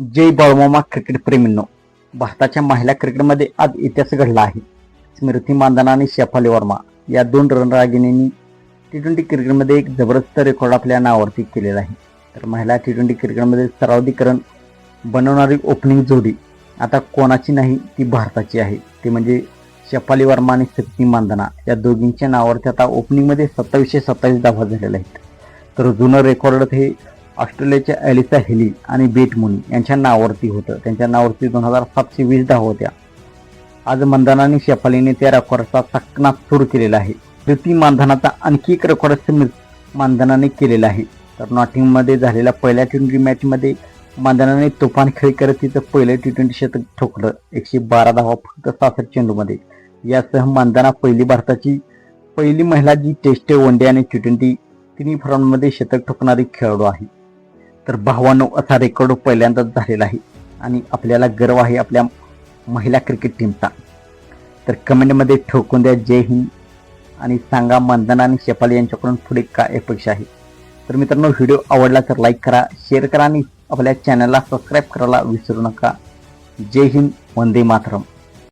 जय बाळमामा cricket प्रेमींनो भारताच्या महिला क्रिकेटमध्ये आज इतिहास घडला आहे. स्मृती मानधना आणि शेफाली वर्मा या दोन रणरागिणींनी टी ट्वेंटी क्रिकेटमध्ये एक जबरदस्त रेकॉर्ड आपल्या नावावरती केलेला आहे. तर महिला टी ट्वेंटी क्रिकेटमध्ये सर्वाधिकरण बनवणारी ओपनिंग जोडी आता कोणाची नाही ती भारताची आहे. ते म्हणजे शेफाली वर्मा आणि स्मृती मानधना या दोघींच्या नावावरती आता ओपनिंगमध्ये सत्तावीसशे सत्तावीस धावा झालेल्या आहेत. तर जुनं रेकॉर्ड हे ऑस्ट्रेलियाच्या एलिसा हेली आणि बेट मुनी यांच्या नावावरती होतं. त्यांच्या नावावरती दोन हजार सातशे वीस धाव होत्या. आज मंदानाने शेफालीने त्या रेकॉर्डचा चकना सुरू केलेला आहे. प्रीती मानधनाचा आणखी एक रेकॉर्ड स्मिथ मानधनाने केलेला आहे. तर नॉटिंगमध्ये झालेल्या पहिल्या टी ट्वेंटी मॅचमध्ये मानधनाने तुफान खेळ करत तिचं पहिलं टी ट्वेंटी शतक ठोकलं. एकशे बारा धावा फक्त सासष्ट चेंडूमध्ये. यासह मानधना पहिली भारताची पहिली महिला जी टेस्ट वन डे आणि टी ट्वेंटी तिन्ही फॉर्ममध्ये शतक ठोकणारी खेळाडू आहे. तर भावानो असा रेकॉर्ड पहिल्यांदाच झालेला आहे. आणि आपल्याला गर्व आहे आपल्या महिला क्रिकेट टीमचा. तर कमेंटमध्ये ठोकून द्या जय हिंद. आणि सांगा मंदना आणि शेपाली यांच्याकडून पुढे काय अपेक्षा आहे. तर मित्रांनो व्हिडिओ आवडला तर लाईक करा शेअर करा आणि आपल्या चॅनलला सबस्क्राईब करायला विसरू नका. जय हिंद वंदे मातरम.